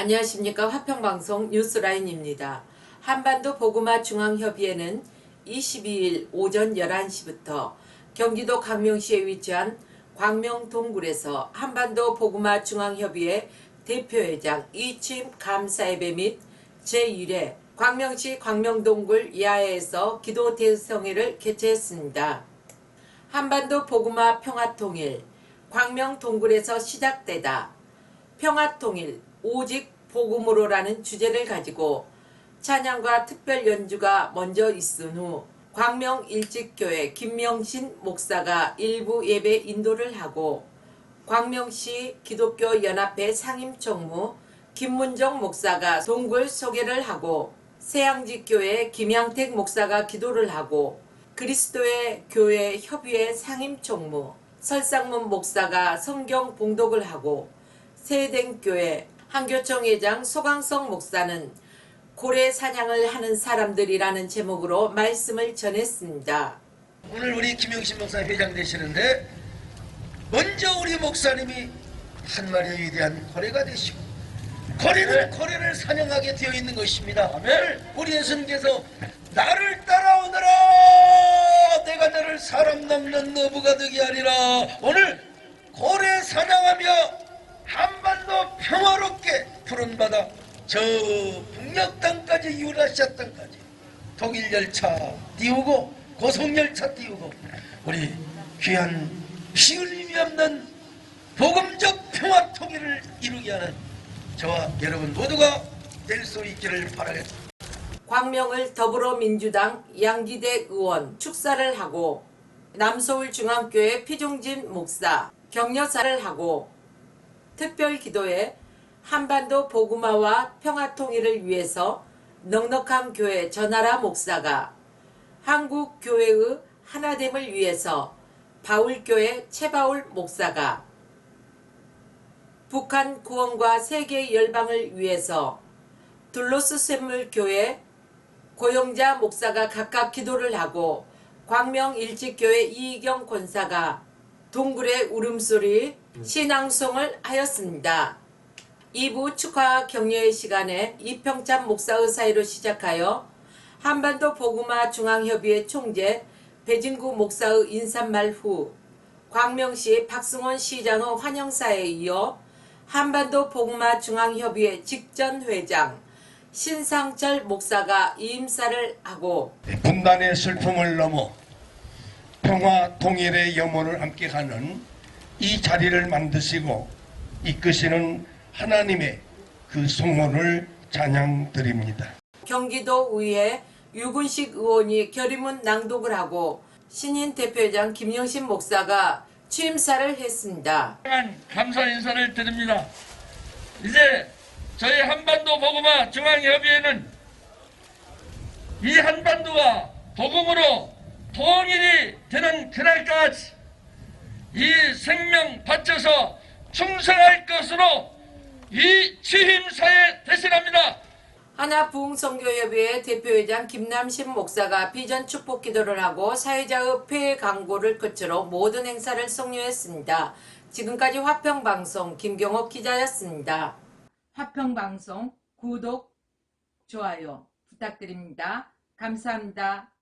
안녕하십니까 화평방송 뉴스라인입니다. 한반도 보그마 중앙협의회는 22일 오전 11시부터 경기도 광명시에 위치한 광명 동굴에서 한반도 보그마 중앙협의회 대표회장 이침 감사예배 및 제1회 광명시 광명동굴 야외에서 기도 대성회를 개최했습니다. 한반도 보그마 평화통일 광명동굴에서 시작되다 평화통일 오직 복음으로라는 주제를 가지고 찬양과 특별 연주가 먼저 있은 후 광명 일직교회 김명신 목사가 일부 예배 인도를 하고 광명시 기독교 연합회 상임총무 김문정 목사가 동굴 소개를 하고 세양지교회 김양택 목사가 기도를 하고 그리스도의 교회 협의회 상임총무 설상문 목사가 성경 봉독을 하고 세댕교회 한교총 회장 소강성 목사는 고래 사냥을 하는 사람들이라는 제목으로 말씀을 전했습니다. 오늘 우리 김영신 목사 회장 되시는데 먼저 우리 목사님이 한 마리의 위대한 고래가 되시고 고래는 고래를 사냥하게 되어 있는 것입니다. 오늘 우리 예수님께서 나를 따라오너라 내가 너를 사람 넘는 너부가 되게 하리라 오늘 고래 사냥하며 평화롭게 푸른 바다 저 북녘 땅까지 유라시아 땅까지 독일 열차 띄우고 고속 열차 띄우고 우리 귀한 피 흘림이 없는 복음적 평화 통일을 이루게 하는 저와 여러분 모두가 될 수 있기를 바라겠습니다. 광명을 더불어민주당 양기대 의원 축사를 하고 남서울 중앙교회 피종진 목사 격려사를 하고 특별 기도에 한반도 보구마와 평화통일을 위해서 넉넉한 교회 전하라 목사가 한국 교회의 하나됨을 위해서 바울교회 최바울 목사가 북한 구원과 세계 열방을 위해서 둘로스 샘물교회 고영자 목사가 각각 기도를 하고 광명 일직교회 이희경 권사가 동굴의 울음소리 신앙송을 하였습니다. 2부 축하 격려의 시간에 이평참 목사의 사이로 시작하여 한반도 보구마 중앙협의회 총재 배진구 목사의 인사말 후 광명시 박승원 시장의 환영사에 이어 한반도 보구마 중앙협의회 직전 회장 신상철 목사가 이임사를 하고 분단의 슬픔을 넘어 평화 통일의 염원을 함께 가는 이 자리를 만드시고 이끄시는 하나님의 그 성원을 찬양드립니다. 경기도 의회 유근식 의원이 결의문 낭독을 하고 신인 대표장 김영신 목사가 취임사를 했습니다. 감사 인사를 드립니다. 이제 저희 한반도 복음화 중앙협의회는 이 한반도가 복음으로 통일이 되는 그날까지 이 생명 바쳐서 충성할 것으로 이 취임사에 대신합니다. 하나부흥선교협의회 대표회장 김남신 목사가 비전 축복 기도를 하고 사회자의 폐해 광고를 끝으로 모든 행사를 성료했습니다. 지금까지 화평방송 김경옥 기자였습니다. 화평방송 구독, 좋아요 부탁드립니다. 감사합니다.